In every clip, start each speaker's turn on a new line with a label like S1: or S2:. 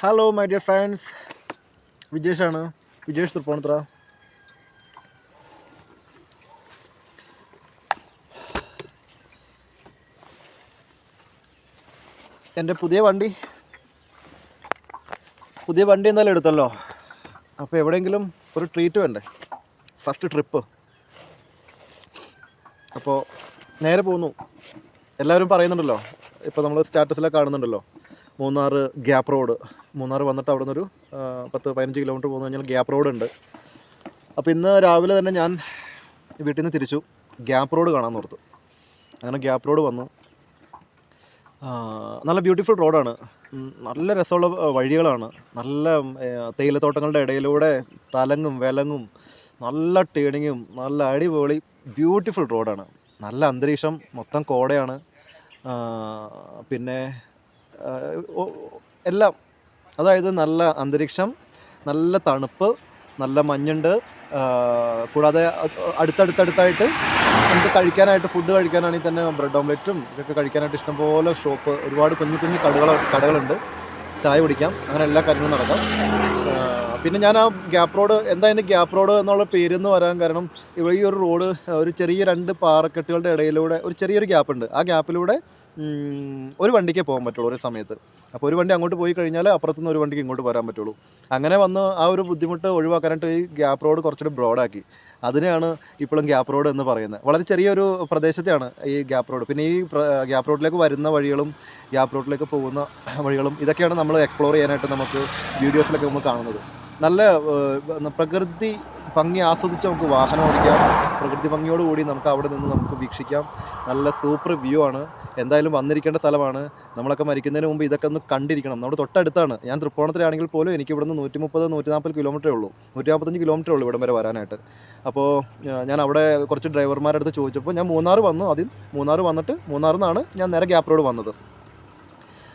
S1: Hello my dear friends വിജേഷാണ്. വിജേഷ് തൃപ്പൂണിത്ര എന്റെ പുതിയ വണ്ടി. പുതിയ വണ്ടി എന്തായാലും എടുത്തല്ലോ. അപ്പോൾ എവിടെയെങ്കിലും ഒരു ട്രീറ്റ് വേണ്ടേ? ഫസ്റ്റ് ട്രിപ്പ് അപ്പോൾ നേരെ പോകുന്നു. എല്ലാവരും പറയുന്നുണ്ടല്ലോ. ഇപ്പോൾ നമ്മൾ സ്റ്റാറ്റസിലൊക്കെ കാണുന്നുണ്ടല്ലോ. Munnar gap road. മൂന്നാർ വന്നിട്ട് അവിടെ നിന്നൊരു പത്ത് പതിനഞ്ച് കിലോമീറ്റർ പോകുന്ന കഴിഞ്ഞാൽ ഗ്യാപ്പ് റോഡ് ഉണ്ട് അപ്പോൾ ഇന്ന് രാവിലെ തന്നെ ഞാൻ വീട്ടിൽ നിന്ന് തിരിച്ചു. ഗ്യാപ്പ് റോഡ് കാണാൻ ഓർത്തു. അങ്ങനെ ഗ്യാപ്പ് റോഡ് വന്നു. നല്ല ബ്യൂട്ടിഫുൾ റോഡാണ്. നല്ല രസമുള്ള വഴികളാണ്. നല്ല തേയിലത്തോട്ടങ്ങളുടെ ഇടയിലൂടെ തലങ്ങും വിലങ്ങും നല്ല ടേണിങ്ങും നല്ല അടിപൊളി ബ്യൂട്ടിഫുൾ റോഡാണ്. നല്ല അന്തരീക്ഷം മൊത്തം കോടയാണ്. പിന്നെ എല്ലാം അതായത് നല്ല അന്തരീക്ഷം നല്ല തണുപ്പ് നല്ല മഞ്ഞുണ്ട്. കൂടാതെ അടുത്തടുത്തടുത്തായിട്ട് നമുക്ക് കഴിക്കാനായിട്ട് ഫുഡ് കഴിക്കാനാണെങ്കിൽ തന്നെ ബ്രെഡ് ഓംലെറ്റും ഇതൊക്കെ കഴിക്കാനായിട്ട് ഇഷ്ടംപോലെ ഷോപ്പ് ഒരുപാട് കുഞ്ഞു കുഞ്ഞു കടകൾ കടകളുണ്ട്. ചായ കുടിക്കാം. അങ്ങനെ എല്ലാ കാര്യങ്ങളും നടക്കാം. പിന്നെ ഞാൻ ആ ഗ്യാപ്പ് റോഡ് എന്താ അതിന്റെ ഗ്യാപ്പ് റോഡ് എന്നുള്ള പേരെന്ന് വരാൻ കാരണം ഈ ഒരു റോഡ് ഒരു ചെറിയ രണ്ട് പാറക്കെട്ടുകളുടെ ഇടയിലൂടെ ഒരു ചെറിയൊരു ഗ്യാപ്പ് ഉണ്ട്. ആ ഗ്യാപ്പിലൂടെ ഒരു വണ്ടിക്കേ പോകാൻ പറ്റുള്ളൂ ഒരു സമയത്ത്. അപ്പോൾ ഒരു വണ്ടി അങ്ങോട്ട് പോയി കഴിഞ്ഞാൽ അപ്പുറത്തുനിന്ന് ഒരു വണ്ടിക്ക് ഇങ്ങോട്ട് വരാൻ പറ്റുള്ളൂ. അങ്ങനെ വന്ന് ആ ഒരു ബുദ്ധിമുട്ട് ഒഴിവാക്കാനായിട്ട് ഈ ഗ്യാപ്പ് റോഡ് കുറച്ചുകൂടി ബ്രോഡാക്കി അതിനെയാണ് ഇപ്പോഴും ഗ്യാപ്പ് റോഡ് എന്ന് പറയുന്നത്. വളരെ ചെറിയൊരു പ്രദേശത്തെയാണ് ഈ ഗ്യാപ്പ് റോഡ്. പിന്നെ ഈ ഗ്യാപ് ഗ്യാപ്പ് റോഡിലേക്ക് വരുന്ന വഴികളും ഗ്യാപ്പ് റോഡിലേക്ക് പോകുന്ന വഴികളും ഇതൊക്കെയാണ് നമ്മൾ എക്സ്പ്ലോർ ചെയ്യാനായിട്ട് നമുക്ക് വീഡിയോസിലൊക്കെ നമ്മൾ കാണുന്നത്. നല്ല പ്രകൃതി ഭംഗി ആസ്വദിച്ച് നമുക്ക് വാഹനം ഓടിക്കാം. പ്രകൃതി ഭംഗിയോടുകൂടി നമുക്ക് അവിടെ നിന്ന് നമുക്ക് വീക്ഷിക്കാം. നല്ല സൂപ്പർ വ്യൂ ആണ്. എന്തായാലും വന്നിരിക്കേണ്ട സ്ഥലമാണ്. നമ്മളൊക്കെ മരിക്കുന്നതിന് മുമ്പ് ഇതൊക്കെ ഒന്ന് കണ്ടിരിക്കണം. നമ്മുടെ തൊട്ടടുത്താണ്. ഞാൻ തൃപ്പൂണത്തിലാണെങ്കിൽ പോലും എനിക്ക് ഇവിടുന്ന് നൂറ്റി മുപ്പത് നൂറ്റി നാൽപ്പത് കിലോമീറ്ററേ ഉള്ളൂ. നൂറ്റി നാൽപ്പത്തഞ്ച് കിലോമീറ്ററേ ഉള്ളൂ ഇവിടം വരെ വരാനായിട്ട്. അപ്പോൾ ഞാൻ അവിടെ കുറച്ച് ഡ്രൈവർമാരുടെ അടുത്ത് ചോദിച്ചപ്പോൾ ഞാൻ മൂന്നാർ വന്നു. അതിൽ മൂന്നാർ വന്നിട്ട് മൂന്നാറിൽ നിന്നാണ് ഞാൻ നേരെ ഗ്യാപ്പ് റോഡ് വന്നത്.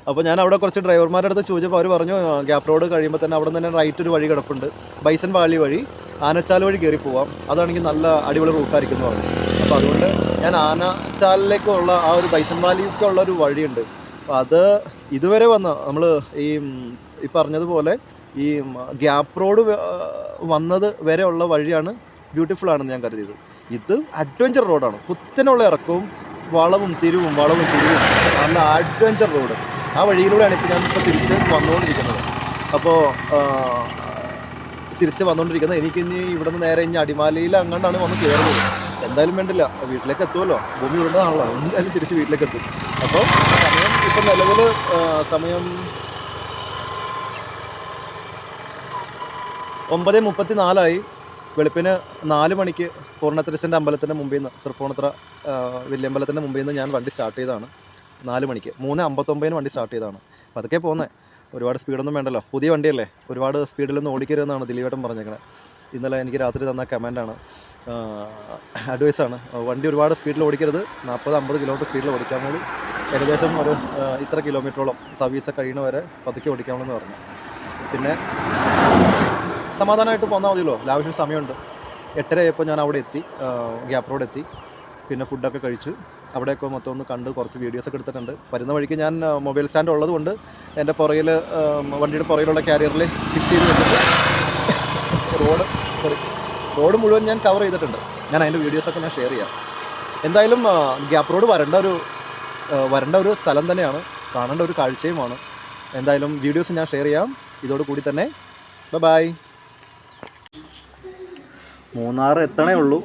S1: അപ്പോൾ ഞാൻ അവിടെ കുറച്ച് ഡ്രൈവർമാരുടെ അടുത്ത് ചോദിച്ചപ്പോൾ അവർ പറഞ്ഞു ഗ്യാപ് ഗ്യാപ്പ് റോഡ് കഴിയുമ്പോൾ തന്നെ അവിടെ തന്നെ റൈറ്റ് ഒരു വഴി കിടപ്പുണ്ട്. ബൈസൺ വാലി വഴി. ആനച്ചാൽ വഴി കയറി പോവാം. അതാണെങ്കിൽ നല്ല അടിപൊളി റൂട്ടായിരിക്കും എന്ന് പറഞ്ഞു. അപ്പോൾ അതുകൊണ്ട് ഞാൻ ആനച്ചാലിലേക്കുള്ള ആ ഒരു ബൈസൺ വാലിക്കുള്ള ഒരു വഴിയുണ്ട്. അപ്പോൾ അത് ഇതുവരെ വന്ന നമ്മൾ ഈ ഈ പറഞ്ഞതുപോലെ ഈ ഗ്യാപ്പ് റോഡ് വന്നത് വരെ ഉള്ള വഴിയാണ് ബ്യൂട്ടിഫുൾ ആണെന്ന് ഞാൻ കരുതിയത്. ഇത് അഡ്വഞ്ചർ റോഡാണ് കുത്തനുള്ള ഇറക്കവും വളവും തിരിവും വളവും തിരിവും. നല്ല അഡ്വഞ്ചർ റോഡ് ആ വഴിയിലൂടെയാണ് ഇപ്പോൾ ഞാൻ ഇപ്പോൾ തിരിച്ച് വന്നുകൊണ്ടിരിക്കുന്നത്. അപ്പോൾ തിരിച്ച് വന്നുകൊണ്ടിരിക്കുന്നത് എനിക്ക് ഇനി ഇവിടുന്ന് നേരെ ഇനി അടിമാലിയിൽ അങ്ങോട്ടാണ് വന്ന് കയറുന്നത് എന്തായാലും വേണ്ടില്ല. വീട്ടിലേക്ക് എത്തുമല്ലോ ഭൂമി ഉള്ളതാണല്ലോ എന്തായാലും തിരിച്ച് വീട്ടിലേക്ക് എത്തും. അപ്പോൾ സമയം ഇപ്പം നിലവിൽ സമയം ഒമ്പത് മുപ്പത്തി നാലായി വെളുപ്പിന് നാല് മണിക്ക് പൂർണത്രിശന്റെ അമ്പലത്തിന്റെ മുമ്പിൽ നിന്ന് തൃപ്പൂണിത്തറ വലിയമ്പലത്തിന്റെ മുമ്പിൽ നിന്ന് ഞാൻ വണ്ടി സ്റ്റാർട്ട് ചെയ്തതാണ്. നാല് മണിക്ക്. മൂന്ന് അമ്പത്തൊമ്പതിന് വണ്ടി സ്റ്റാർട്ട് ചെയ്തതാണ്. അപ്പോൾ അതൊക്കെ പോകുന്നത് ഒരുപാട് സ്പീഡൊന്നും വേണ്ടല്ലോ. പുതിയ വണ്ടിയല്ലേ? ഒരുപാട് സ്പീഡിലൊന്നും ഓടിക്കരുതെന്നാണ് ദിലീപേട്ടൻ പറഞ്ഞേക്കണത് ഇന്നലെ എനിക്ക് രാത്രി തന്ന കമാൻഡാണ് അഡ്വൈസാണ് വണ്ടി ഒരുപാട് സ്പീഡിൽ ഓടിക്കരുത്. നാൽപ്പത് അമ്പത് കിലോമീറ്റർ സ്പീഡിൽ ഓടിക്കാൻ വേണ്ടി ഏകദേശം ഒരു ഇത്ര കിലോമീറ്ററോളം സർവീസ് കഴിയുന്ന വരെ പതുക്കെ ഓടിക്കാമെന്ന് പറഞ്ഞു. പിന്നെ സമാധാനമായിട്ട് പോന്നാൽ മതിയല്ലോ. ലാവശ്യം സമയമുണ്ട്. എട്ടര ആയപ്പോൾ ഞാൻ അവിടെ എത്തി. ഗ്യാപ്പ് റോഡ് എത്തി. പിന്നെ ഫുഡൊക്കെ കഴിച്ചു അവിടെയൊക്കെ മൊത്തം ഒന്ന് കണ്ട് കുറച്ച് വീഡിയോസൊക്കെ എടുത്തിട്ടുണ്ട്. വരുന്ന വഴിക്ക് ഞാൻ മൊബൈൽ സ്റ്റാൻഡ് ഉള്ളതുകൊണ്ട് എന്റെ പുറകിൽ വണ്ടിയുടെ പുറകിലുള്ള ക്യാരിയറിൽ ഫിറ്റ് ചെയ്ത് വെച്ചിട്ട് റോഡ് സോറി റോഡ് മുഴുവൻ ഞാൻ കവർ ചെയ്തിട്ടുണ്ട്. ഞാൻ അതിന്റെ വീഡിയോസൊക്കെ ഞാൻ ഷെയർ ചെയ്യാം. എന്തായാലും ഗ്യാപ്പ് റോഡ് വരേണ്ട ഒരു വരേണ്ട ഒരു സ്ഥലം തന്നെയാണ്. കാണേണ്ട ഒരു കാഴ്ചയുമാണ്. എന്തായാലും വീഡിയോസ് ഞാൻ ഷെയർ ചെയ്യാം. ഇതോട് കൂടി തന്നെ. ബൈ മൂന്നാർ എത്തണേ ഉള്ളൂ.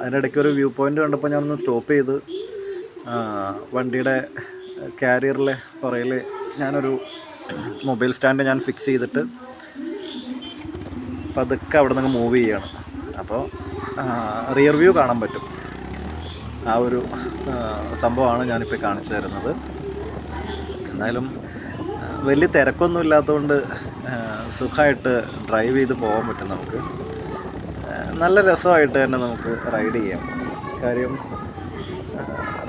S1: അതിനിടയ്ക്ക് ഒരു വ്യൂ പോയിന്റ് കണ്ടപ്പോൾ ഞാനൊന്ന് സ്റ്റോപ്പ് ചെയ്ത്. വണ്ടിയുടെ കാരിയറിലെ പുറയിൽ ഞാനൊരു മൊബൈൽ സ്റ്റാൻഡ് ഞാൻ ഫിക്സ് ചെയ്തിട്ട് പതുക്കെ അവിടെ നിന്ന് മൂവ് ചെയ്യാണ് അപ്പോൾ റിയർ വ്യൂ കാണാൻ പറ്റും. ആ ഒരു സംഭവമാണ് ഞാനിപ്പോൾ കാണിച്ചു തരുന്നത്. എന്തായാലും വലിയ തിരക്കൊന്നും ഇല്ലാത്തതുകൊണ്ട് സുഖമായിട്ട് ഡ്രൈവ് ചെയ്ത് പോകാൻ പറ്റും നമുക്ക്. നല്ല രസമായിട്ട് തന്നെ നമുക്ക് റൈഡ് ചെയ്യാം. കാര്യം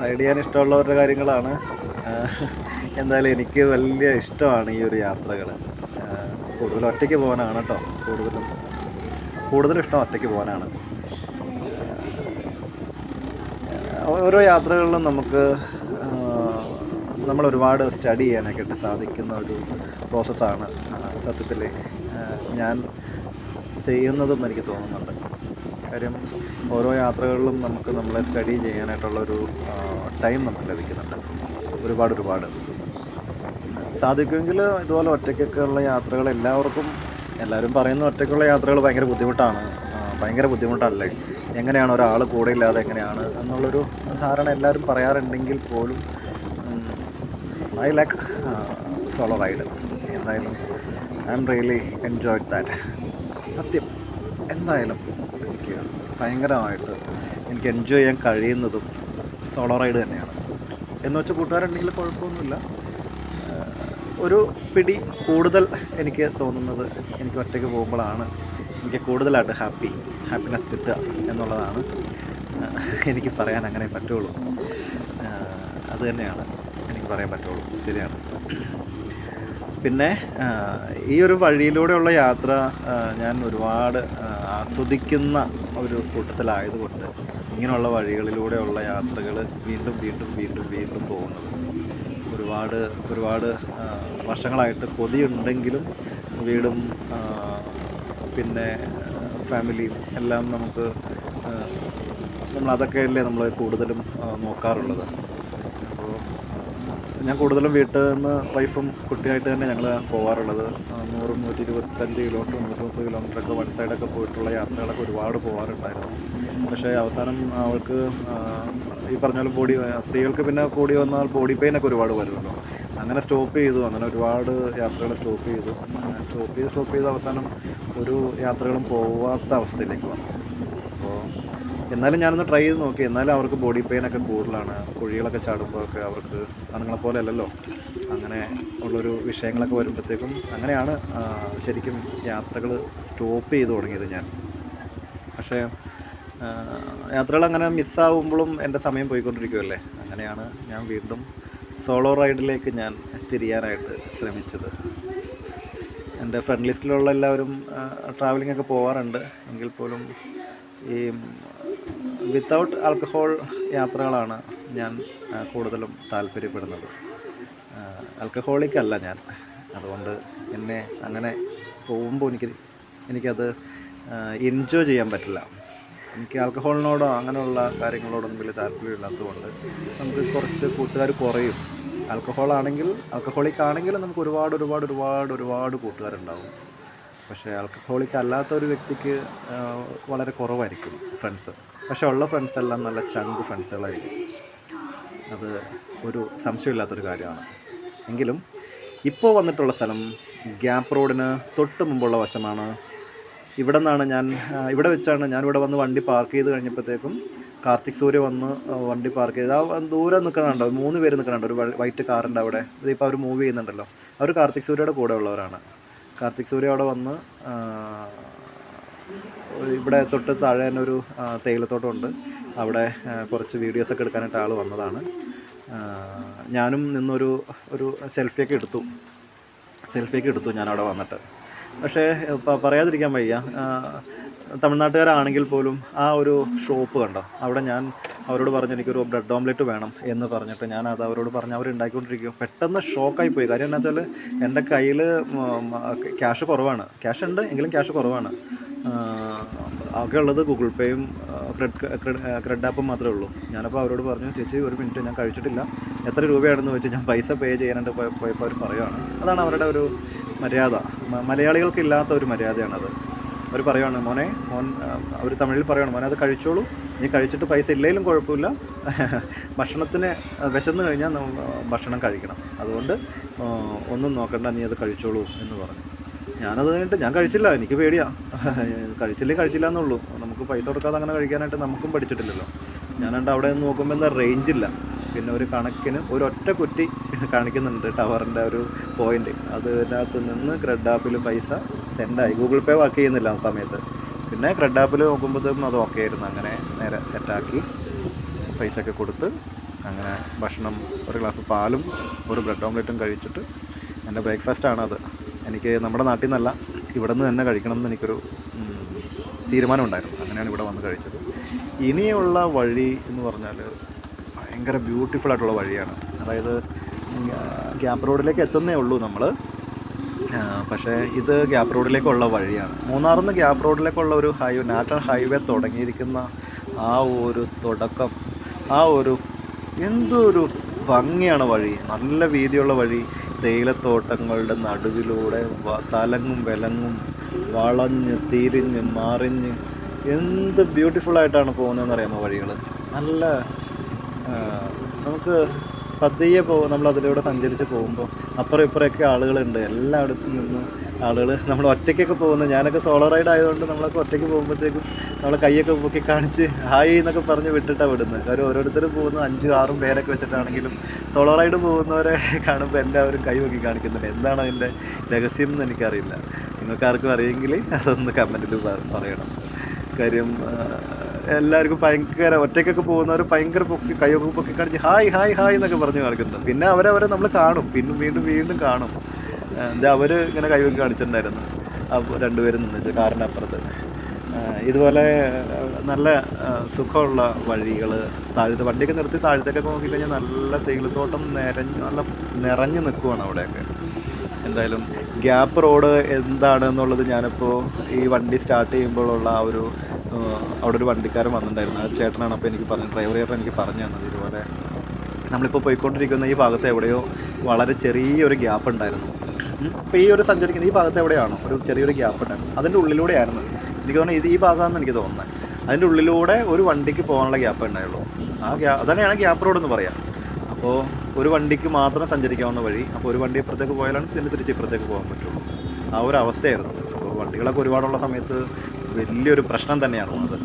S1: റൈഡ് ചെയ്യാൻ ഇഷ്ടമുള്ളവരുടെ കാര്യങ്ങളാണ്. എന്തായാലും എനിക്ക് വലിയ ഇഷ്ടമാണ് ഈ ഒരു യാത്രകൾ കൂടുതൽ ഒറ്റയ്ക്ക് പോകാനാണ് കേട്ടോ കൂടുതലും കൂടുതലും ഇഷ്ടം ഒറ്റയ്ക്ക് പോകാനാണ്. ഓരോ യാത്രകളിലും നമുക്ക് നമ്മൾ ഒരുപാട് സ്റ്റഡി ചെയ്യാനൊക്കെ സാധിക്കുന്ന ഒരു പ്രോസസ്സാണ് സത്യത്തിൽ ഞാൻ ചെയ്യുന്നതെന്ന് എനിക്ക് തോന്നുന്നുണ്ട്. കാര്യം ഓരോ യാത്രകളിലും നമുക്ക് നമ്മളെ സ്റ്റഡി ചെയ്യാനായിട്ടുള്ളൊരു ടൈം നമുക്ക് ലഭിക്കുന്നുണ്ട്. ഒരുപാട് ഒരുപാട്. സാധിക്കുമെങ്കിൽ ഇതുപോലെ ഒറ്റയ്ക്കൊക്കെ ഉള്ള യാത്രകൾ എല്ലാവർക്കും എല്ലാവരും പറയുന്ന ഒറ്റയ്ക്കുള്ള യാത്രകൾ ഭയങ്കര ബുദ്ധിമുട്ടാണ്. ഭയങ്കര ബുദ്ധിമുട്ടല്ലേ? എങ്ങനെയാണ് ഒരാൾ കൂടെ ഇല്ലാതെ എങ്ങനെയാണ് എന്നുള്ളൊരു ധാരണ എല്ലാവരും പറയാറുണ്ടെങ്കിൽ പോലും ഐ ലൈക്ക് സോളോ റൈഡ് എന്തായാലും I am really enjoyed that സത്യം. എന്തായാലും എനിക്ക് ഭയങ്കരമായിട്ട് എനിക്ക് എൻജോയ് ചെയ്യാൻ കഴിയുന്നതും സോളോ റൈഡ് തന്നെയാണ്. എന്ന് വെച്ചാൽ കൂട്ടുകാരുണ്ടെങ്കിൽ കുഴപ്പമൊന്നുമില്ല. ഒരു പിടി കൂടുതൽ എനിക്ക് തോന്നുന്നത് എനിക്ക് ഒറ്റയ്ക്ക് പോകുമ്പോഴാണ് എനിക്ക് കൂടുതലായിട്ട് ഹാപ്പി ഹാപ്പിനെസ് കിട്ടുക എന്നുള്ളതാണ് എനിക്ക് പറയാൻ അങ്ങനെ പറ്റുള്ളൂ. അത് തന്നെയാണ് എനിക്ക് പറയാൻ പറ്റുള്ളൂ. ശരിയാണ്. പിന്നെ ഈ ഒരു വഴിയിലൂടെയുള്ള യാത്ര ഞാൻ ഒരുപാട് ആസ്വദിക്കുന്ന ഒരു കൂട്ടത്തിലായതുകൊണ്ട് ഇങ്ങനെയുള്ള വഴികളിലൂടെയുള്ള യാത്രകൾ വീണ്ടും വീണ്ടും വീണ്ടും വീണ്ടും പോകുന്നത്. ഒരുപാട് ഒരുപാട് വർഷങ്ങളായിട്ട് കൊതിയുണ്ടെങ്കിലും വീടും പിന്നെ ഫാമിലിയും എല്ലാം നമുക്ക് നമ്മളതൊക്കെയല്ലേ നമ്മൾ കൂടുതലും നോക്കാറുള്ളത്. ഞാൻ കൂടുതലും വീട്ടിൽ നിന്ന് വൈഫും കുട്ടിയായിട്ട് തന്നെ ഞങ്ങൾ പോകാറുള്ളത് നൂറ് നൂറും നൂറ്റി ഇരുപത്തഞ്ച് കിലോമീറ്റർ നൂറ്റി മുപ്പത് കിലോമീറ്ററൊക്കെ വൺ സൈഡൊക്കെ പോയിട്ടുള്ള യാത്രകളൊക്കെ ഒരുപാട് പോകാറുണ്ടായിരുന്നു പക്ഷേ അവസാനം അവൾക്ക് ഈ പറഞ്ഞ പോലെ ബോഡി സ്ത്രീകൾക്ക് പിന്നെ കൂടി വന്നാൽ ബോഡി പെയിൻ ഒക്കെ ഒരുപാട് വരുമല്ലോ. അങ്ങനെ സ്റ്റോപ്പ് ചെയ്തു. അങ്ങനെ ഒരുപാട് യാത്രകൾ സ്റ്റോപ്പ് ചെയ്തു. സ്റ്റോപ്പ് ചെയ്ത് സ്റ്റോപ്പ് ചെയ്ത് അവസാനം ഒരു യാത്രകളും പോവാത്ത അവസ്ഥയിലേക്ക് വന്നു. എന്നാലും ഞാനൊന്ന് ട്രൈ ചെയ്ത് നോക്കി. എന്നാലും അവർക്ക് ബോഡി പെയിൻ ഒക്കെ കൂടുതലാണ്. കുഴികളൊക്കെ ചാടുമ്പോഴൊക്കെ അവർക്ക് ആണുങ്ങളെ പോലെ അല്ലല്ലോ. അങ്ങനെ ഉള്ളൊരു വിഷയങ്ങളൊക്കെ വരുമ്പോഴത്തേക്കും അങ്ങനെയാണ് ശരിക്കും യാത്രകൾ സ്റ്റോപ്പ് ചെയ്ത് തുടങ്ങിയത് ഞാൻ. പക്ഷേ യാത്രകൾ അങ്ങനെ മിസ്സാവുമ്പോഴും എന്റെ സമയം പോയിക്കൊണ്ടിരിക്കുമല്ലേ അങ്ങനെയാണ് ഞാൻ വീണ്ടും സോളോ റൈഡിലേക്ക് ഞാൻ തിരിയാനായിട്ട് ശ്രമിച്ചത്. എന്റെ ഫ്രണ്ട് ലിസ്റ്റിലുള്ള എല്ലാവരും ട്രാവലിംഗ് ഒക്കെ പോകാറുണ്ട് എങ്കിൽ പോലും ഈ വിത്തൗട്ട് ആൽക്കഹോൾ യാത്രകളാണ് ഞാൻ കൂടുതലും താല്പര്യപ്പെടുന്നത്. ആൽക്കഹോളിക് അല്ല ഞാൻ. അതുകൊണ്ട് എന്നെ അങ്ങനെ പോകുമ്പോൾ എനിക്ക് എനിക്കത് എൻജോയ് ചെയ്യാൻ പറ്റില്ല. എനിക്ക് ആൽക്കഹോളിനോടോ അങ്ങനെയുള്ള കാര്യങ്ങളോടൊന്നും വലിയ താല്പര്യമില്ലാത്തതുകൊണ്ട് നമുക്ക് കുറച്ച് കൂട്ടുകാർ കുറയും. ആൽക്കഹോളാണെങ്കിൽ ആൽക്കഹോളിക് ആണെങ്കിൽ നമുക്ക് ഒരുപാട് ഒരുപാട് ഒരുപാട് ഒരുപാട് കൂട്ടുകാരുണ്ടാവും. പക്ഷേ ആൽക്കഹോളിക് അല്ലാത്ത ഒരു വ്യക്തിക്ക് വളരെ കുറവായിരിക്കും ഫ്രണ്ട്സ് പക്ഷേ ഉള്ള ഫ്രണ്ട്സ് എല്ലാം നല്ല ചങ്ക് ഫ്രണ്ട്സുകളായിരിക്കും അത് ഒരു സംശയമില്ലാത്തൊരു കാര്യമാണ്. എങ്കിലും ഇപ്പോൾ വന്നിട്ടുള്ള സ്ഥലം ഗ്യാപ്പ് റോഡിന് തൊട്ട് മുമ്പുള്ള വശമാണ്. ഇവിടെ നിന്നാണ് ഞാൻ ഇവിടെ വെച്ചാണ് ഞാൻ ഇവിടെ വന്ന് വണ്ടി പാർക്ക് ചെയ്ത് കഴിഞ്ഞപ്പോഴത്തേക്കും കാർത്തിക് സൂര്യ വന്ന് വണ്ടി പാർക്ക് ചെയ്ത്. ആ ദൂരെ നിൽക്കുന്നുണ്ടോ? മൂന്ന് പേര് നിൽക്കുന്നുണ്ട്. ഒരു വൈറ്റ് കാറുണ്ട് അവിടെ. ഇതിപ്പോൾ അവർ മൂവ് ചെയ്യുന്നുണ്ടല്ലോ. അവർ കാർത്തിക് സൂര്യയുടെ കൂടെ ഉള്ളവരാണ്. കാർത്തിക് സൂര്യ അവിടെ വന്ന് ഇവിടെ തൊട്ട് താഴെ തന്നെ ഒരു തേയിലത്തോട്ടമുണ്ട്. അവിടെ കുറച്ച് വീഡിയോസൊക്കെ എടുക്കാനായിട്ട് ആൾ വന്നതാണ്. ഞാനും നിന്നൊരു ഒരു സെൽഫിയൊക്കെ എടുത്തു. സെൽഫിയൊക്കെ എടുത്തു ഞാൻ അവിടെ വന്നിട്ട്. പക്ഷേ പറയാതിരിക്കാൻ വയ്യ. തമിഴ്നാട്ടുകാരാണെങ്കിൽ പോലും ആ ഒരു ഷോപ്പ് കണ്ടോ? അവിടെ ഞാൻ അവരോട് പറഞ്ഞു എനിക്കൊരു ബ്രെഡ് ഓംലെറ്റ് വേണം എന്ന് പറഞ്ഞിട്ട് ഞാൻ അത് അവരോട് പറഞ്ഞ് അവർ ഉണ്ടാക്കിക്കൊണ്ടിരിക്കും. പെട്ടെന്ന് ഷോക്കായി പോയി. കാര്യം എന്താ എന്റെ കയ്യിൽ ക്യാഷ് കുറവാണ്. ക്യാഷ് ഉണ്ട് എങ്കിലും ക്യാഷ് കുറവാണ്. ആകെ ഉള്ളത് ഗൂഗിൾ പേയും ക്രെഡ് ക്രെഡ് ആപ്പും മാത്രമേ ഉള്ളൂ. ഞാനപ്പോൾ അവരോട് പറഞ്ഞു ചേച്ചി ഒരു മിനിറ്റ് ഞാൻ കഴിച്ചിട്ടില്ല. എത്ര രൂപയാണെന്ന് വെച്ച് ഞാൻ പൈസ പേ ചെയ്യാനായിട്ട് പോയ- പോയപ്പോൾ അവർ പറയുകയാണ് അതാണ് അവരുടെ ഒരു മര്യാദ. മലയാളികൾക്കില്ലാത്ത ഒരു മര്യാദയാണത്. അവർ പറയുകയാണ് മോനെ മോൻ അവർ തമിഴിൽ പറയുകയാണ് മോനെ അത് കഴിച്ചോളൂ. നീ കഴിച്ചിട്ട് പൈസ ഇല്ലെങ്കിലും കുഴപ്പമില്ല. ഭക്ഷണത്തിന് വിശന്ന് കഴിഞ്ഞാൽ ഭക്ഷണം കഴിക്കണം. അതുകൊണ്ട് ഒന്നും നോക്കണ്ട നീ അത് കഴിച്ചോളൂ എന്ന് പറഞ്ഞു. ഞാനത് കഴിഞ്ഞിട്ട് ഞാൻ കഴിച്ചില്ല എനിക്ക് പേടിയാ. കഴിച്ചില്ലേ കഴിച്ചില്ല എന്നുള്ളൂ. നമുക്ക് പൈസ കൊടുക്കാതെ അങ്ങനെ കഴിക്കാനായിട്ട് നമുക്കും പഠിച്ചിട്ടില്ലല്ലോ. ഞാനുണ്ട് അവിടെ നിന്ന് നോക്കുമ്പോൾ എന്താ റേഞ്ച് ഇല്ല. പിന്നെ ഒരു കണക്കിന് ഒരു ഒറ്റ കുറ്റി കാണിക്കുന്നുണ്ട് ടവറിന്റെ ഒരു പോയിന്റ് അതിനകത്ത് നിന്ന് ക്രെഡ് ആപ്പിൽ പൈസ സെൻഡായി ഗൂഗിൾ പേ വർക്ക് ചെയ്യുന്നില്ല ആ സമയത്ത്. പിന്നെ ക്രെഡ് ആപ്പിൽ നോക്കുമ്പോഴത്തേക്കും അത് ഓക്കെ ആയിരുന്നു. അങ്ങനെ നേരെ സെറ്റാക്കി പൈസ ഒക്കെ കൊടുത്ത് അങ്ങനെ ഭക്ഷണം ഒരു ഗ്ലാസ് പാലും ഒരു ബ്രെഡ് ഓംലെറ്റും കഴിച്ചിട്ട് എന്റെ ബ്രേക്ക്ഫാസ്റ്റാണത് എനിക്ക് നമ്മുടെ നാട്ടിൽ നിന്നല്ല ഇവിടെ നിന്ന് തന്നെ കഴിക്കണം എന്ന് എനിക്കൊരു തീരുമാനമുണ്ടായിരുന്നു. അങ്ങനെയാണ് ഇവിടെ വന്ന് കഴിച്ചത്. ഇനിയുള്ള വഴി എന്ന് പറഞ്ഞാൽ ഭയങ്കര ബ്യൂട്ടിഫുൾ ആയിട്ടുള്ള വഴിയാണ്. അതായത് ഗ്യാപ്പ് റോഡിലേക്ക് എത്തുന്നേ ഉള്ളൂ നമ്മൾ പക്ഷേ ഇത് ഗ്യാപ്പ് റോഡിലേക്കുള്ള വഴിയാണ്. മൂന്നാറിൽ നിന്ന് ഗ്യാപ്പ് റോഡിലേക്കുള്ള ഒരു ഹൈവേ നാഷണൽ ഹൈവേ തുടങ്ങിയിരിക്കുന്ന ആ ഒരു തുടക്കം ആ ഒരു എന്തൊരു ഭംഗിയാണ് വഴി. നല്ല വീതിയുള്ള വഴി. തേയിലത്തോട്ടങ്ങളുടെ നടുവിലൂടെ തലങ്ങും വിലങ്ങും വളഞ്ഞ് തിരിഞ്ഞ് മറിഞ്ഞ് എന്ത് ബ്യൂട്ടിഫുൾ ആയിട്ടാണ് പോകുന്നതെന്ന് അറിയാമോ വഴികൾ നല്ല നമുക്ക് പതിയെ പോകും നമ്മളതിലൂടെ സഞ്ചരിച്ച് പോകുമ്പോൾ അപ്പുറം ഇപ്പുറമൊക്കെ ആളുകളുണ്ട്. എല്ലായിടത്തും നിന്ന് ആളുകൾ നമ്മൾ ഒറ്റയ്ക്കൊക്കെ പോകുന്നത് ഞാനൊക്കെ സോളോ റൈഡ് ആയതുകൊണ്ട് നമ്മളൊക്കെ ഒറ്റയ്ക്ക് പോകുമ്പോഴത്തേക്കും നമ്മളെ കൈയൊക്കെ പൊക്കി കാണിച്ച് ഹായ് എന്നൊക്കെ പറഞ്ഞ് വിട്ടിട്ടാണ് വിടുന്നത്. കാരണം ഓരോരുത്തരും പോകുന്നത് അഞ്ചും ആറും പേരൊക്കെ വെച്ചിട്ടാണെങ്കിലും സോളോ റൈഡ് പോകുന്നവരെ കാണുമ്പോൾ എല്ലാവരും കൈ പൊക്കി കാണിക്കുന്നുണ്ട്. എന്താണ് അതിന്റെ രഹസ്യം എന്ന് എനിക്കറിയില്ല. നിങ്ങൾക്ക് ആർക്കും അറിയെങ്കിൽ അതൊന്ന് കമന്റിൽ പറയണം. കാര്യം എല്ലാവർക്കും ഭയങ്കര ഒറ്റയ്ക്കൊക്കെ പോകുന്നവർ ഭയങ്കര പൊക്കി കൈയൊക്കെ പൊക്കി കാണിച്ച് ഹായ് ഹായ് ഹായ് എന്നൊക്കെ പറഞ്ഞ് കാണിക്കുന്നുണ്ട്. പിന്നെ അവരവരെ നമ്മൾ കാണും. പിന്നെ വീണ്ടും വീണ്ടും കാണും. ഇത് അവർ ഇങ്ങനെ കൈവൊക്കെ കാണിച്ചിട്ടുണ്ടായിരുന്നു. അപ്പോൾ രണ്ടുപേരും നിന്നിച്ച് കാറിന്റെ അപ്പുറത്ത് ഇതുപോലെ നല്ല സുഖമുള്ള വഴികൾ താഴത്തെ വണ്ടിയൊക്കെ നിർത്തി താഴത്തേക്കൊക്കെ നോക്കിക്കഴിഞ്ഞാൽ നല്ല തേയിലത്തോട്ടം നിറഞ്ഞ് നല്ല നിറഞ്ഞു നിൽക്കുവാണ് അവിടെയൊക്കെ. എന്തായാലും ഗ്യാപ്പ് റോഡ് എന്താണ് എന്നുള്ളത് ഞാനിപ്പോൾ ഈ വണ്ടി സ്റ്റാർട്ട് ചെയ്യുമ്പോഴുള്ള ആ ഒരു അവിടെ ഒരു വണ്ടിക്കാരൻ വന്നിട്ടുണ്ടായിരുന്നു. ആ ചേട്ടനാണ് അപ്പോൾ എനിക്ക് പറഞ്ഞു ഡ്രൈവർ ചേട്ടൻ എനിക്ക് പറഞ്ഞു തന്നത് ഇതുപോലെ. നമ്മളിപ്പോൾ പോയിക്കൊണ്ടിരിക്കുന്ന ഈ ഭാഗത്ത് എവിടെയോ വളരെ ചെറിയൊരു ഗ്യാപ്പ് ഉണ്ടായിരുന്നു. അപ്പോൾ ഈ ഒരു സഞ്ചരിക്കുന്ന ഈ ഭാഗത്ത് എവിടെയാണോ? ഒരു ചെറിയൊരു ഗ്യാപ്പ് ഉണ്ട്. അതിന്റെ ഉള്ളിലൂടെയായിരുന്നു. എനിക്ക് തോന്നുന്നത് ഇത് ഈ ഭാഗമാണെന്ന് എനിക്ക് തോന്നുന്നത്. അതിന്റെ ഉള്ളിലൂടെ ഒരു വണ്ടിക്ക് പോകാനുള്ള ഗ്യാപ്പ് ഉണ്ടായുള്ളൂ. ആ ഗ്യാ അതന്നെയാണ് ഗ്യാപ്പ് റോഡ് എന്ന് പറയാം. അപ്പോൾ ഒരു വണ്ടിക്ക് മാത്രം സഞ്ചരിക്കാവുന്ന വഴി അപ്പോൾ ഒരു വണ്ടി ഇപ്പുറത്തേക്ക് പോയാലാണ് പിന്നെ തിരിച്ച് ഇപ്പുറത്തേക്ക് പോകാൻ പറ്റുള്ളൂ. ആ ഒരു അവസ്ഥയായിരുന്നു. അപ്പോൾ വണ്ടികളൊക്കെ ഒരുപാടുള്ള സമയത്ത് വലിയൊരു പ്രശ്നം തന്നെയാണ് അത്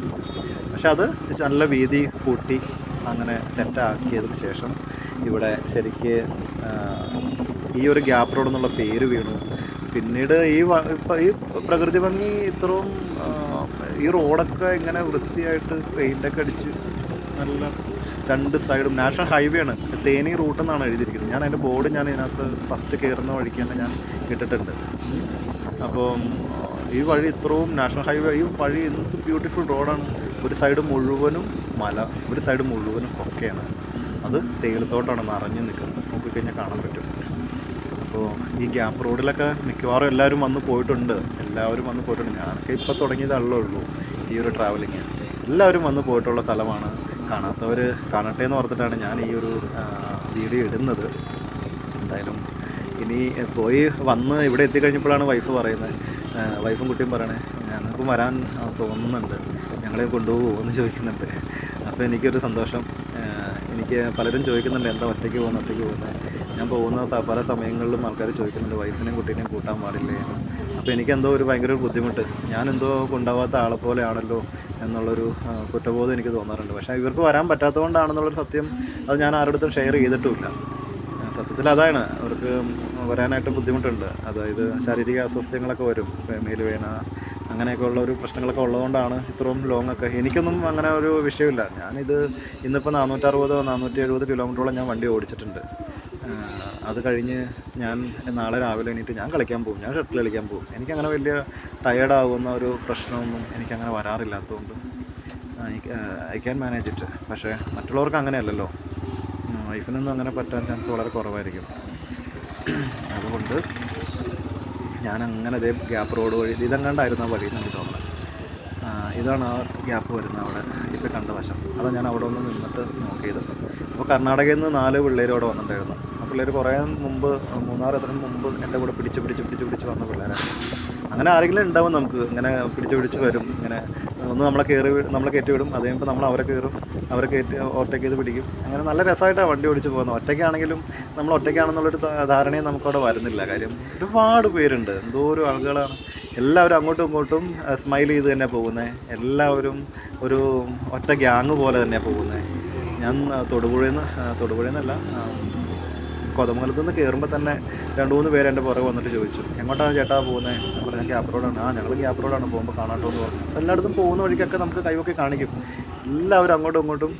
S1: പക്ഷെ അത് നല്ല വീതി കൂട്ടി അങ്ങനെ സെറ്റാക്കിയതിന് ശേഷം ഇവിടെ ശരിക്ക് ഈ ഒരു ഗ്യാപ്പ് റോഡ് എന്നുള്ള പേര് വീണു. പിന്നീട് ഈ ഈ പ്രകൃതി ഭംഗി ഇത്രയും ഈ റോഡൊക്കെ ഇങ്ങനെ വൃത്തിയായിട്ട് പെയിന്റൊക്കെ അടിച്ച് നല്ല രണ്ട് സൈഡും നാഷണൽ ഹൈവേ ആണ്. തേനി റൂട്ട് എന്നാണ് എഴുതിയിരിക്കുന്നത്. ഞാൻ അതിന്റെ ബോർഡ് ഞാൻ ഇതിനകത്ത് ഫസ്റ്റ് കയറുന്ന വഴിക്ക് തന്നെ ഞാൻ ഇട്ടിട്ടുണ്ട്. അപ്പോൾ ഈ വഴി ഇത്രയും നാഷണൽ ഹൈവേ ഈ വഴി എന്ത് ബ്യൂട്ടിഫുൾ റോഡാണ് ഒരു സൈഡ് മുഴുവനും മല ഒരു സൈഡ് മുഴുവനും കൊക്കയാണ്. അത് തേയിലത്തോട്ടാണ് നിറഞ്ഞു നിൽക്കുന്നത്. നോക്കിക്കഴിഞ്ഞാൽ കാണാൻ പറ്റും. അപ്പോൾ ഈ ഗ്യാപ്പ് റോഡിലൊക്കെ മിക്കവാറും എല്ലാവരും വന്ന് പോയിട്ടുണ്ട്. എല്ലാവരും വന്ന് പോയിട്ടുണ്ട്. ഞാനൊക്കെ ഇപ്പോൾ തുടങ്ങിയതല്ലേ ഉള്ളൂ. ഈ ഒരു ട്രാവലിങ് എല്ലാവരും വന്ന് പോയിട്ടുള്ള സ്ഥലമാണ് കാണാത്തവർ കാണട്ടെ എന്ന് ഓർത്തിട്ടാണ് ഞാൻ ഈ ഒരു വീഡിയോ ഇടുന്നത്. എന്തായാലും ഇനി പോയി വന്ന് ഇവിടെ എത്തിക്കഴിഞ്ഞപ്പോഴാണ് വൈഫ് പറയുന്നത്. വൈഫും കുട്ടിയും പറയണേ ഞങ്ങൾക്കും വരാൻ തോന്നുന്നുണ്ട്. ഞങ്ങളെ കൊണ്ടുപോകുമോ എന്ന് ചോദിക്കുന്നുണ്ട്. അപ്പോൾ എനിക്കൊരു സന്തോഷം. എനിക്ക് പലരും ചോദിക്കുന്നുണ്ട് എന്താ ഒറ്റയ്ക്ക് പോകുന്നത് ഒറ്റയ്ക്ക് പോകുന്നത് ഞാൻ പോകുന്ന പല സമയങ്ങളിലും ആൾക്കാർ ചോദിക്കുന്നുണ്ട് വൈഫിനെയും കുട്ടീനെയും കൂട്ടാൻ പാടില്ലേ? എന്ന് അപ്പോൾ എനിക്കെന്തോ ഒരു ഭയങ്കര ഒരു ബുദ്ധിമുട്ട്. ഞാനെന്തോ കൊണ്ടാവാത്ത ആളെ പോലെയാണല്ലോ എന്നുള്ളൊരു കുറ്റബോധം എനിക്ക് തോന്നാറുണ്ട്. പക്ഷേ ഇവർക്ക് വരാൻ പറ്റാത്തതുകൊണ്ടാണെന്നുള്ളൊരു സത്യം അത് ഞാൻ ആരോടത്തും ഷെയർ ചെയ്തിട്ടുമില്ല. സത്യത്തിൽ അതാണ്. അവർക്ക് വരാനായിട്ട് ബുദ്ധിമുട്ടുണ്ട്. അതായത് ശാരീരിക അസ്വസ്ഥങ്ങളൊക്കെ വരും. മേൽ വേന അങ്ങനെയൊക്കെ ഉള്ള ഒരു പ്രശ്നങ്ങളൊക്കെ ഉള്ളതുകൊണ്ടാണ് ഇത്രയും ലോങ് ഒക്കെ എനിക്കൊന്നും അങ്ങനെ ഒരു വിഷയമില്ല. ഞാനിത് ഇന്നിപ്പോൾ നാനൂറ്ററുപതോ നാനൂറ്റി എഴുപത് കിലോമീറ്ററോളം ഞാൻ വണ്ടി ഓടിച്ചിട്ടുണ്ട്. അത് കഴിഞ്ഞ് ഞാൻ നാളെ രാവിലെ എണീറ്റ് ഞാൻ കളിക്കാൻ പോകും. ഞാൻ ഷട്ടിൽ കളിക്കാൻ പോകും. എനിക്കങ്ങനെ വലിയ ടയേർഡ് ഒരു പ്രശ്നമൊന്നും എനിക്കങ്ങനെ വരാറില്ലാത്തതുകൊണ്ട് ഐ ക്യാൻ മാനേജ് ഇറ്റ് പക്ഷേ മറ്റുള്ളവർക്ക് അങ്ങനെയല്ലല്ലോ. വൈഫിനൊന്നും അങ്ങനെ പറ്റാൻ ചാൻസ് വളരെ കുറവായിരിക്കും. അതുകൊണ്ട് ഞാൻ അങ്ങനെ അതേ ഗ്യാപ്പ് റോഡ് വഴി ഇതെങ്ങാണ്ടായിരുന്നു ആ വഴി എനിക്ക് തോന്നുന്നത് ഇതാണ് ആ ഗ്യാപ്പ് വരുന്നത് അവിടെ ഇപ്പോൾ കണ്ട വശം. അതാണ് ഞാൻ അവിടെ ഒന്ന് നിന്നിട്ട് നോക്കിയത്. അപ്പോൾ കർണാടകയിൽ നിന്ന് നാല് പിള്ളേരോടെ വന്നിട്ടുണ്ടായിരുന്നു. പിള്ളേർ കുറേ മുമ്പ് മൂന്നാർ എത്ര മുമ്പ് എന്റെ കൂടെ പിടിച്ച് പിടിച്ച് പിടിച്ച് പിടിച്ച് വന്ന പിള്ളേരാണ് അങ്ങനെ ആരെങ്കിലും ഉണ്ടാവും നമുക്ക്. ഇങ്ങനെ പിടിച്ച് പിടിച്ച് വരും. ഇങ്ങനെ ഒന്ന് നമ്മളെ കയറി നമ്മളെ കയറ്റി വിടും. അത് കഴിയുമ്പോൾ നമ്മൾ അവരെ കയറും. അവരെ കയറ്റി ഓവർടേക്ക് ചെയ്ത് പിടിക്കും. അങ്ങനെ നല്ല രസമായിട്ടാണ് വണ്ടി ഓടിച്ച് പോകുന്നത്. ഒറ്റയ്ക്കാണെങ്കിലും നമ്മൾ ഒറ്റയ്ക്കാണെന്നുള്ളൊരു ധാരണയും നമുക്കവിടെ വരുന്നില്ല. കാര്യം ഒരുപാട് പേരുണ്ട്. എന്തോരം ആളുകളാണ്. എല്ലാവരും അങ്ങോട്ടും ഇങ്ങോട്ടും സ്മൈൽ ചെയ്ത് തന്നെ പോകുന്നത് എല്ലാവരും ഒരു ഒറ്റ ഗ്യാങ് പോലെ തന്നെയാണ് പോകുന്നത് ഞാൻ തൊടുപുഴയിൽ നിന്ന് തൊടുപുഴയിൽ നിന്നല്ല കൊതമംഗലത്ത് നിന്ന് കയറുമ്പോൾ തന്നെ രണ്ട് മൂന്ന് പേര് എന്റെ പുറകെ വന്നിട്ട് ചോദിച്ചു എങ്ങോട്ടാണ് ചേട്ടാ പോകുന്നത് ഞാൻ പറഞ്ഞു ഗ്യാപ്പ് റോഡാണ്. ആ ഞങ്ങൾ ഗ്യാപ്പ് റോഡാണ് പോകുമ്പോൾ കാണാട്ടോ എന്ന് പറഞ്ഞു എല്ലായിടത്തും പോകുന്ന വഴിക്കൊക്കെ നമുക്ക് കൈവൊക്കെ കാണിക്കും. എല്ലാവരും അങ്ങോട്ടും ഇങ്ങോട്ടും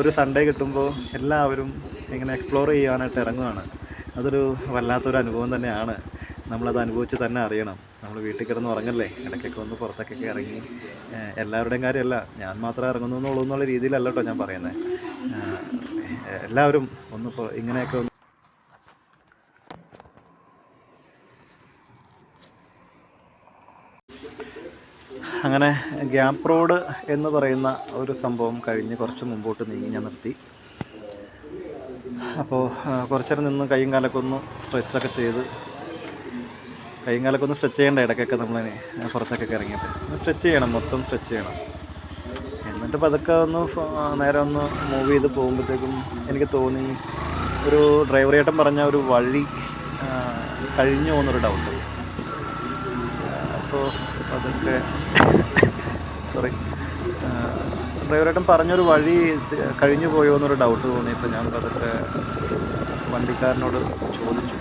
S1: ഒരു സൺഡേ കിട്ടുമ്പോൾ എല്ലാവരും ഇങ്ങനെ എക്സ്പ്ലോർ ചെയ്യാനായിട്ട് ഇറങ്ങുകയാണ് അതൊരു വല്ലാത്തൊരു അനുഭവം തന്നെയാണ്. നമ്മളത് അനുഭവിച്ച് തന്നെ അറിയണം. നമ്മൾ വീട്ടിൽ കിടന്ന് ഉറങ്ങല്ലേ? ഇടയ്ക്കൊക്കെ ഒന്ന് പുറത്തേക്കൊക്കെ ഇറങ്ങി എല്ലാവരുടെയും കാര്യമല്ല. ഞാൻ മാത്രം ഇറങ്ങുന്നു എന്നുള്ളൂ രീതിയിലല്ല കേട്ടോ ഞാൻ പറയുന്നത് എല്ലാവരും ഒന്ന് ഇങ്ങനെയൊക്കെ അങ്ങനെ ഗ്യാപ്പ് റോഡ് എന്ന് പറയുന്ന ഒരു സംഭവം കഴിഞ്ഞ് കുറച്ച് മുമ്പോട്ട് നീങ്ങി ഞാൻ നിർത്തി. അപ്പോൾ കുറച്ചേരം നിന്ന് കൈയും കാലൊക്കെ ഒന്ന് സ്ട്രെച്ചൊക്കെ ചെയ്ത് കൈയും കാലൊക്കെ ഒന്ന് സ്ട്രെച്ച് ചെയ്യേണ്ട ഇടയ്ക്കൊക്കെ നമ്മൾ പുറത്തേക്കൊക്കെ ഇറങ്ങിയിട്ട് സ്ട്രെച്ച് ചെയ്യണം മൊത്തം സ്ട്രെച്ച് ചെയ്യണം. എന്നിട്ട് പതുക്കെ ഒന്ന് നേരെ ഒന്ന് മൂവ് ചെയ്ത് പോകുമ്പോഴത്തേക്കും എനിക്ക് തോന്നി ഒരു ഡ്രൈവർ ചേട്ടൻ പറഞ്ഞ ഒരു വഴി കഴിഞ്ഞു പോകുന്നൊരു ഡൗട്ട് അപ്പോൾ അതൊക്കെ സോറി ഡ്രൈവറേട്ടൻ പറഞ്ഞൊരു വഴി കഴിഞ്ഞു പോയോ എന്നൊരു ഡൗട്ട് തോന്നിയപ്പോൾ ഞാൻ അതൊക്കെ വണ്ടിക്കാരനോട് ചോദിച്ചു.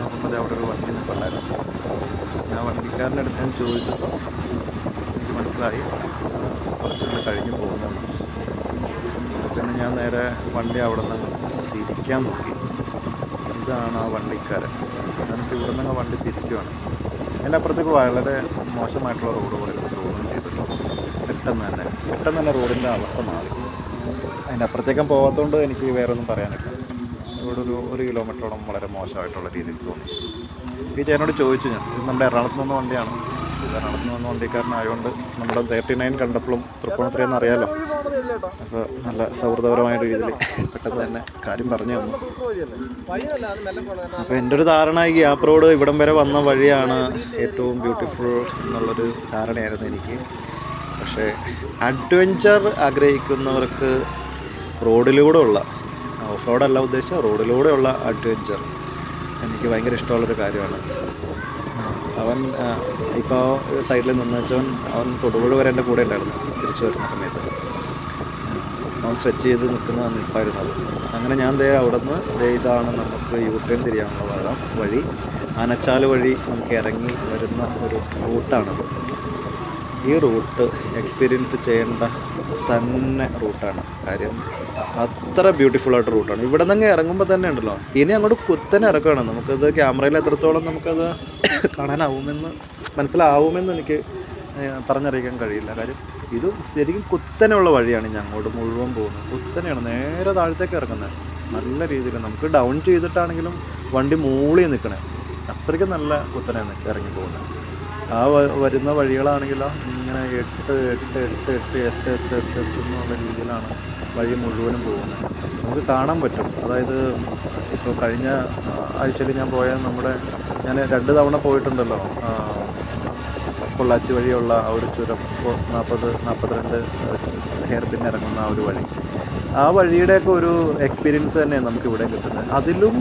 S1: നോക്കുമ്പോൾ അവിടെ ഒരു വണ്ടി നിൽപ്പുണ്ടായിരുന്നു ഞാൻ വണ്ടിക്കാരന്റെ അടുത്ത് ഞാൻ ചോദിച്ചപ്പോൾ എനിക്ക് മനസ്സിലായി. കുറച്ചുകൂടെ കഴിഞ്ഞു പോകുന്നുണ്ട് പിന്നെ ഞാൻ നേരെ വണ്ടി അവിടെ നിന്ന് തിരിക്കാൻ നോക്കി. ഇതാണ് ആ വണ്ടിക്കാരൻ. ഞാനിപ്പോൾ ഇവിടെ നിന്ന് വണ്ടി തിരിക്കുവാണ്. അതിന്റെ അപ്പുറത്തേക്ക് വളരെ മോശമായിട്ടുള്ള റോഡ് പോലെ പെട്ടെന്ന് തന്നെ. പെട്ടെന്ന് തന്നെ റോഡിന്റെ അവസ്ഥ മാറി. അതിന്റെ അപ്പുറത്തേക്കും പോകാത്തതുകൊണ്ട് എനിക്ക് വേറെ ഒന്നും പറയാനില്ല. ഇവിടെ ഒരു ഒരു കിലോമീറ്ററോളം വളരെ മോശമായിട്ടുള്ള രീതിയിൽ തോന്നി. ഈ ചേട്ടനോട് ചോദിച്ചു ഞാൻ. ഇത് നമ്മുടെ എറണാകുളത്ത് നിന്ന് വണ്ടിയാണ്. എറണാകുളത്ത് നിന്ന് വണ്ടിക്കാരനായതുകൊണ്ട് നമ്മുടെ തേർട്ടി നയൻ കണ്ടപ്പോഴും തൃപ്പൂണിത്തുറയെന്ന് അറിയാലോ. അപ്പോൾ നല്ല സൗഹൃദപരമായ രീതിയിൽ പെട്ടെന്ന് തന്നെ കാര്യം പറഞ്ഞു തന്നു. അപ്പോൾ എന്റെ ഒരു ധാരണ ഈ ഗ്യാപ്പ് റോഡ് ഇവിടം വരെ വന്ന വഴിയാണ് ഏറ്റവും ബ്യൂട്ടിഫുൾ എന്നുള്ളൊരു ധാരണയായിരുന്നു എനിക്ക്. പക്ഷേ അഡ്വഞ്ചർ ആഗ്രഹിക്കുന്നവർക്ക് റോഡിലൂടെ ഉള്ള ഓഫ് റോഡല്ല ഉദ്ദേശിച്ച റോഡിലൂടെയുള്ള അഡ്വഞ്ചർ എനിക്ക് ഭയങ്കര ഇഷ്ടമുള്ളൊരു കാര്യമാണ്. അവൻ ഇപ്പോൾ സൈഡിൽ നിന്ന് വെച്ചവൻ അവൻ തൊടുപുഴ വരെ എന്റെ കൂടെ ഉണ്ടായിരുന്നു തിരിച്ചു വരുന്ന സമയത്ത്. അവൻ സ്ട്രെച്ച് ചെയ്ത് നിൽക്കുന്ന നിൽപ്പായിരുന്നു അത്. അങ്ങനെ ഞാൻ ദേ അവിടെ നിന്ന് ദേ ഇതാണ് നമുക്ക് യു ടേൺ തിരിയാനുള്ള വഴി. ആനച്ചാൽ വഴി നമുക്ക് ഇറങ്ങി വരുന്ന ഒരു റൂട്ടാണത്. ഈ റൂട്ട് എക്സ്പീരിയൻസ് ചെയ്യേണ്ട തന്നെ റൂട്ടാണ്. കാര്യം അത്ര ബ്യൂട്ടിഫുൾ ആയിട്ട് റൂട്ടാണ്. ഇവിടെ നിന്ന് ഇറങ്ങുമ്പോൾ തന്നെ ഉണ്ടല്ലോ. ഇനി അങ്ങോട്ട് കുത്തനെ ഇറക്കുകയാണ് നമുക്കത് ക്യാമറയിൽ എത്രത്തോളം നമുക്കത് കാണാനാവുമെന്ന് മനസ്സിലാവുമെന്ന് എനിക്ക് പറഞ്ഞറിയിക്കാൻ കഴിയില്ല. കാര്യം ഇത് ശരിക്കും കുത്തനെയുള്ള വഴിയാണ് ഞാൻ അങ്ങോട്ട് മുഴുവൻ പോകുന്നത്. കുത്തനെയാണ്. നേരെ താഴത്തേക്ക് ഇറങ്ങുന്നത്. നല്ല രീതിയിൽ നമുക്ക് ഡൗൺ ചെയ്തിട്ടാണെങ്കിലും വണ്ടി മൂളി നിൽക്കണേ. അത്രയ്ക്ക് നല്ല കുത്തനെ ഇറങ്ങി പോകുന്നത്. ആ വരുന്ന വഴികളാണെങ്കിലോ ഇങ്ങനെ എട്ട് എട്ട് എട്ട് എട്ട് എസ് എസ് എസ് എസ് എന്നുള്ള രീതിയിലാണ് വഴി മുഴുവനും പോകുന്നത്. നമുക്ക് കാണാൻ പറ്റും. അതായത് ഇപ്പോൾ കഴിഞ്ഞ ആഴ്ചയിൽ ഞാൻ പോയ നമ്മുടെ ഞാൻ രണ്ട് തവണ പോയിട്ടുണ്ടല്ലോ പൊള്ളാച്ചി വഴിയുള്ള ആ ഒരു ചുരം നാൽപ്പത് നാൽപ്പത്തിരണ്ട് ഹെയർ പിൻ ഇറങ്ങുന്ന ആ ഒരു വഴി. ആ വഴിയുടെയൊക്കെ ഒരു എക്സ്പീരിയൻസ് തന്നെയാണ് നമുക്ക് ഇവിടെ കിട്ടുന്നത്. അതിലും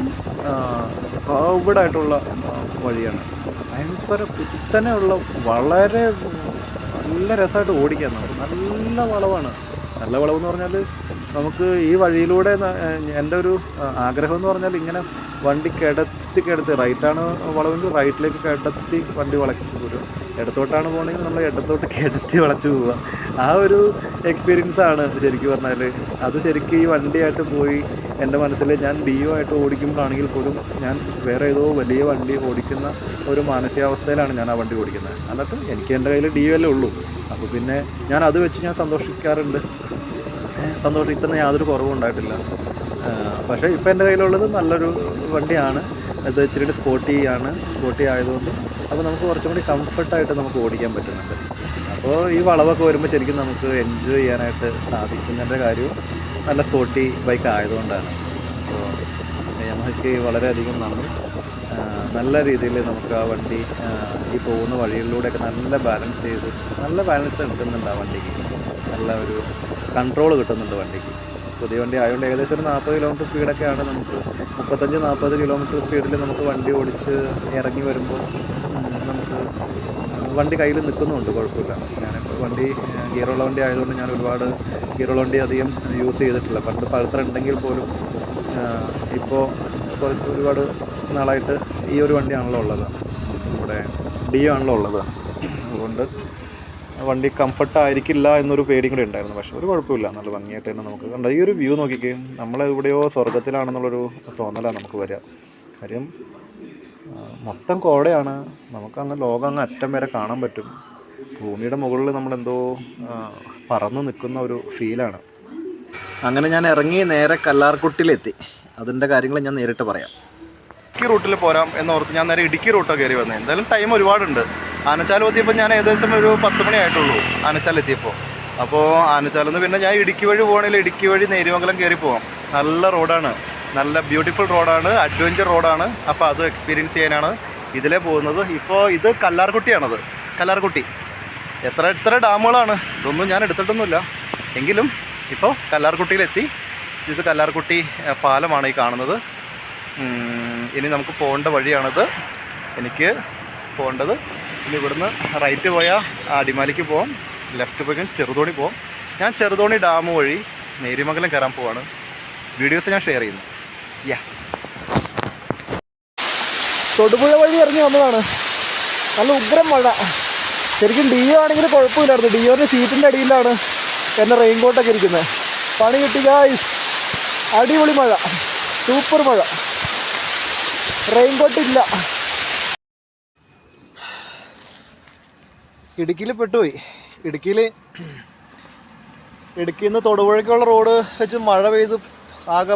S1: കർവ്ഡ് ആയിട്ടുള്ള വഴിയാണ്. ഭയങ്കര കുത്തനെയുള്ള വളരെ നല്ല രസമായിട്ട് ഓടിക്കാൻ നമുക്ക് നല്ല വളവാണ്. നല്ല വളവെന്ന് പറഞ്ഞാൽ നമുക്ക് ഈ വഴിയിലൂടെ എന്റെ ഒരു ആഗ്രഹം എന്ന് പറഞ്ഞാൽ ഇങ്ങനെ വണ്ടി കിടത്തി കിടത്തി റൈറ്റാണ് വളവെങ്കിൽ റൈറ്റിലേക്ക് കിടത്തി വണ്ടി വളച്ച് പോരും. ഇടത്തോട്ടാണ് പോകണമെങ്കിൽ നമ്മൾ ഇടത്തോട്ട് കിടത്തി വളച്ച് പോവുക. ആ ഒരു എക്സ്പീരിയൻസ് ആണ് ശരിക്കും പറഞ്ഞാൽ. അത് ശരിക്കും ഈ വണ്ടിയായിട്ട് പോയി എന്റെ മനസ്സിൽ ഞാൻ ബിയോ ആയിട്ട് ഓടിക്കുമ്പോഴാണെങ്കിൽ പോലും ഞാൻ വേറെ ഏതോ വലിയ വണ്ടി ഓടിക്കുന്ന ഒരു മാനസികാവസ്ഥയിലാണ് ഞാൻ ആ വണ്ടി ഓടിക്കുന്നത്. എന്നിട്ട് എനിക്ക് എന്റെ കയ്യിൽ ഡി ഒ അല്ലേ ഉള്ളൂ. അപ്പോൾ പിന്നെ ഞാൻ അത് വെച്ച് ഞാൻ സന്തോഷിക്കാറുണ്ട്. സന്തോഷിക്കുന്ന യാതൊരു കുറവും ഉണ്ടായിട്ടില്ല. പക്ഷേ ഇപ്പോൾ എന്റെ കയ്യിലുള്ളത് നല്ലൊരു വണ്ടിയാണ്. അത് ഇച്ചിരി സ്പോർട്ടി ആണ്. സ്പോർട്ടി ആയതുകൊണ്ട് അപ്പോൾ നമുക്ക് കുറച്ചും കൂടി കംഫർട്ടായിട്ട് നമുക്ക് ഓടിക്കാൻ പറ്റുന്നുണ്ട്. അപ്പോൾ ഈ വളവൊക്കെ വരുമ്പോൾ ശരിക്കും നമുക്ക് എൻജോയ് ചെയ്യാനായിട്ട് സാധിക്കുന്നതിന്റെ കാര്യവും നല്ല സ്പോർട്ടി ബൈക്ക് ആയതുകൊണ്ടാണ്. അപ്പോൾ യമഹയ്ക്ക് വളരെയധികം നന്ദി. നല്ല രീതിയിൽ നമുക്ക് ആ വണ്ടി ഈ പോകുന്ന വഴികളിലൂടെയൊക്കെ നല്ല ബാലൻസ് ചെയ്ത് നല്ല ബാലൻസ് എടുക്കുന്നുണ്ട് ആ വണ്ടിക്ക്. നല്ല ഒരു കൺട്രോൾ കിട്ടുന്നുണ്ട് വണ്ടിക്ക്. പുതിയ വണ്ടി ആയതുകൊണ്ട് ഏകദേശം ഒരു നാൽപ്പത് കിലോമീറ്റർ സ്പീഡൊക്കെയാണ് നമുക്ക് മുപ്പത്തഞ്ച് നാൽപ്പത് കിലോമീറ്റർ സ്പീഡിൽ നമുക്ക് വണ്ടി ഓടിച്ച് ഇറങ്ങി വരുമ്പോൾ നമുക്ക് വണ്ടി കയ്യിൽ നിൽക്കുന്നുണ്ട് കുഴപ്പമില്ല. ഞാനിപ്പോൾ വണ്ടി ഗിയറുള്ള വണ്ടി ആയതുകൊണ്ട് ഞാൻ ഒരുപാട് ഗിയറുള്ള വണ്ടി അധികം യൂസ് ചെയ്തിട്ടില്ല. പണ്ട് പൾസർ ഉണ്ടെങ്കിൽ പോലും ഇപ്പോൾ ഒരുപാട് നാളായിട്ട് ഈ ഒരു വണ്ടിയാണല്ലോ ഉള്ളത്. നമ്മുടെ ഡിയോ ആണല്ലോ ഉള്ളത്. അതുകൊണ്ട് വണ്ടി കംഫർട്ട് ആയിരിക്കില്ല എന്നൊരു പേടിയും കൂടി ഉണ്ടായിരുന്നു. പക്ഷെ ഒരു കുഴപ്പമില്ല നല്ല ഭംഗിയായിട്ട് തന്നെ നമുക്ക് കണ്ട ഈ ഒരു വ്യൂ നോക്കിക്കേ നമ്മൾ എവിടെയോ സ്വർഗത്തിലാണെന്നുള്ളൊരു തോന്നലാണ് നമുക്ക് വരിക. കാര്യം മൊത്തം കോടയാണ് നമുക്ക് അങ്ങ് ലോകം അങ്ങ് അറ്റം വരെ കാണാൻ പറ്റും. ഭൂമിയുടെ മുകളിൽ നമ്മളെന്തോ പറന്ന് നിൽക്കുന്ന ഒരു ഫീലാണ്. അങ്ങനെ ഞാൻ ഇറങ്ങി നേരെ കല്ലാർകുട്ടിയിലെത്തി അതിന്റെ കാര്യങ്ങൾ ഞാൻ നേരിട്ട് പറയാം. ഇടുക്കി റൂട്ടിൽ പോരാം എന്നോർത്ത് ഞാൻ നേരെ ഇടുക്കി റൂട്ടാണ് കയറി വന്നത് എന്തായാലും ടൈം ഒരുപാടുണ്ട്. ആനച്ചാൽ എത്തിയപ്പോൾ ഞാൻ ഏകദേശം ഒരു പത്ത് മണി ആയിട്ടുള്ളൂ ആനച്ചാൽ എത്തിയപ്പോൾ അപ്പോൾ ആനച്ചാലിൽ നിന്ന് പിന്നെ ഞാൻ ഇടുക്കി വഴി പോകണമെങ്കിൽ ഇടുക്കി വഴി നേരിമംഗലം കയറി പോകാം നല്ല റോഡാണ്. നല്ല ബ്യൂട്ടിഫുൾ റോഡാണ്. അഡ്വഞ്ചർ റോഡാണ്. അപ്പോൾ അത് എക്സ്പീരിയൻസ് ചെയ്യാനാണ് ഇതിലേ പോകുന്നത്. ഇപ്പോൾ ഇത് കല്ലാർകുട്ടിയാണത്. കല്ലാർകുട്ടി. എത്ര എത്ര ഡാമുകളാണ്? ഇതൊന്നും ഞാൻ എടുത്തിട്ടൊന്നുമില്ല. എങ്കിലും ഇപ്പോൾ കല്ലാർകുട്ടിയിലെത്തി. ഇത് കല്ലാർകുട്ടി പാലമാണ് ഈ കാണുന്നത്. ഇനി നമുക്ക് പോകേണ്ട വഴിയാണിത്. എനിക്ക് പോകേണ്ടത്. ഇനി ഇവിടുന്ന് റൈറ്റ് പോയാൽ അടിമാലിക്ക് പോകാം ലെഫ്റ്റ് പോയി ചെറുതോണി പോകാം ഞാൻ ചെറുതോണി ഡാം വഴി നേരിമംഗലം കയറാൻ പോവാണ്. വീഡിയോസ് ഞാൻ ഷെയർ ചെയ്യുന്നു. യാ തൊടുപുഴ വഴി ഇറങ്ങി വന്നതാണ്. നല്ല ഉഗ്രം മഴ. ശരിക്കും ഡിയോ ആണെങ്കിൽ കുഴപ്പമില്ലായിരുന്നു. ഡിയോന്റെ സീറ്റിന്റെ അടിയിലാണ് എന്റെ റെയിൻ കോട്ടൊക്കെ ഇരിക്കുന്നത്. പണി കിട്ടി ഗായ്സ് അടിപൊളി മഴ. സൂപ്പർ മഴ. റെയിൻ കോട്ട് ഇല്ല. ഇടുക്കിയിൽ പെട്ടുപോയി. ഇടുക്കിയിൽ ഇടുക്കിയിൽ നിന്ന് തൊടുപുഴയ്ക്കുള്ള റോഡ് വെച്ച് മഴ പെയ്ത് ആകെ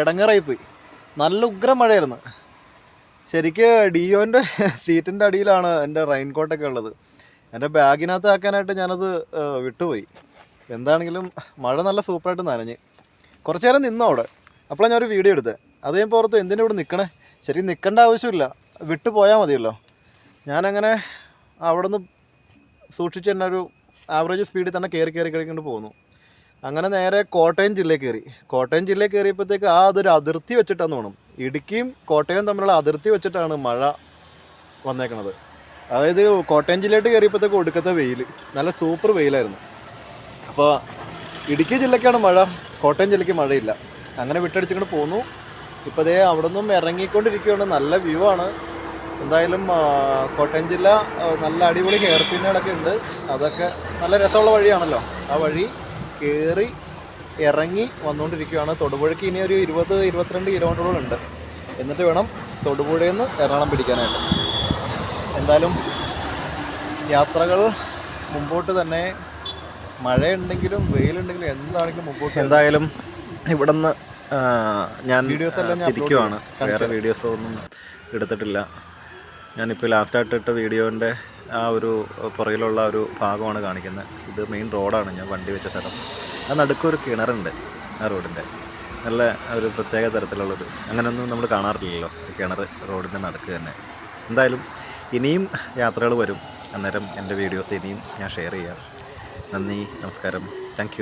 S1: ഇടങ്ങറായി പോയി നല്ല ഉഗ്ര മഴയായിരുന്നു. ശരിക്ക് ഡിയോന്റെ സീറ്റിന്റെ അടിയിലാണ് എന്റെ റെയിൻ കോട്ടൊക്കെ ഉള്ളത്. എന്റെ ബാഗിനകത്ത് ആക്കാനായിട്ട് ഞാനത് വിട്ടുപോയി. എന്താണെങ്കിലും മഴ നല്ല സൂപ്പറായിട്ട് നനഞ്ഞ്. കുറച്ച് നേരം നിന്നു അവിടെ? അപ്പോഴാണ് ഞാനൊരു വീഡിയോ എടുത്തത് അത് ഞാൻ പുറത്ത് എന്തിനാ ഇവിടെ നിൽക്കണേ ശരി നിൽക്കേണ്ട ആവശ്യമില്ല. വിട്ടു പോയാൽ മതിയല്ലോ. ഞാനങ്ങനെ അവിടെ നിന്ന് സൂക്ഷിച്ച് തന്നെ ഒരു ആവറേജ് സ്പീഡിൽ തന്നെ കയറി കയറി കഴിക്കൊണ്ട് പോകുന്നു അങ്ങനെ നേരെ കോട്ടയം ജില്ലയിൽ കയറി കോട്ടയം ജില്ലയിൽ കയറിയപ്പോഴത്തേക്ക് ആ അതൊരു അതിർത്തി വെച്ചിട്ടാന്ന് തോന്നും. ഇടുക്കിയും കോട്ടയം തമ്മിലുള്ള അതിർത്തി വെച്ചിട്ടാണ് മഴ വന്നേക്കണത്. അതായത് കോട്ടയം ജില്ലയിട്ട് കയറിയപ്പോഴത്തേക്ക് ഒടുക്കത്തെ വെയിൽ നല്ല സൂപ്പർ വെയിലായിരുന്നു. അപ്പോൾ ഇടുക്കി ജില്ലക്കാണ് മഴ കോട്ടയം ജില്ലയ്ക്ക് മഴയില്ല. അങ്ങനെ വിട്ടടിച്ചിങ്ങോട്ട് പോന്നു. ഇപ്പോൾ ദേ അവിടെ നിന്നും ഇറങ്ങിക്കൊണ്ടിരിക്കുകയാണ്. നല്ല വ്യൂ ആണ്. എന്തായാലും കോട്ടയം ജില്ല നല്ല അടിപൊളി ഹെയർ പിന്നുകളൊക്കെ ഉണ്ട്. അതൊക്കെ നല്ല രസമുള്ള വഴിയാണല്ലോ. ആ വഴി കയറി ഇറങ്ങി വന്നുകൊണ്ടിരിക്കുകയാണ്. തൊടുപുഴയ്ക്ക് ഇനി ഒരു ഇരുപത് ഇരുപത്തിരണ്ട് കിലോമീറ്ററോളം ഉണ്ട്. എന്നിട്ട് വേണം തൊടുപുഴയിൽ നിന്ന് എറണാകുളം പിടിക്കാനായിട്ട്. എന്തായാലും യാത്രകൾ മുമ്പോട്ട് തന്നെ. മഴയുണ്ടെങ്കിലും വെയിലുണ്ടെങ്കിലും എന്താണെങ്കിലും മുമ്പോട്ട്. എന്തായാലും ഇവിടെ നിന്ന് ഞാൻ തിരിക്കുവാണ്. വേറെ വീഡിയോസ് ഒന്നും എടുത്തിട്ടില്ല. ഞാനിപ്പോൾ ലാസ്റ്റായിട്ട് ഇട്ട വീഡിയോന്റെ ആ ഒരു പുറകിലുള്ള ഒരു ഭാഗമാണ് കാണിക്കുന്നത്. ഇത് മെയിൻ റോഡാണ് ഞാൻ വണ്ടി വെച്ച സ്ഥലം. ആ നടുക്കൊരു കിണറുണ്ട് ആ റോഡിന്റെ നല്ല ഒരു പ്രത്യേക തരത്തിലുള്ളത് അങ്ങനെയൊന്നും നമ്മൾ കാണാറില്ലല്ലോ കിണർ റോഡിന്റെ നടുക്ക് തന്നെ. എന്തായാലും ഇനിയും യാത്രകൾ വരും. അന്നേരം എന്റെ വീഡിയോസ് ഇനിയും ഞാൻ ഷെയർ ചെയ്യാം. നന്ദി നമസ്കാരം. താങ്ക്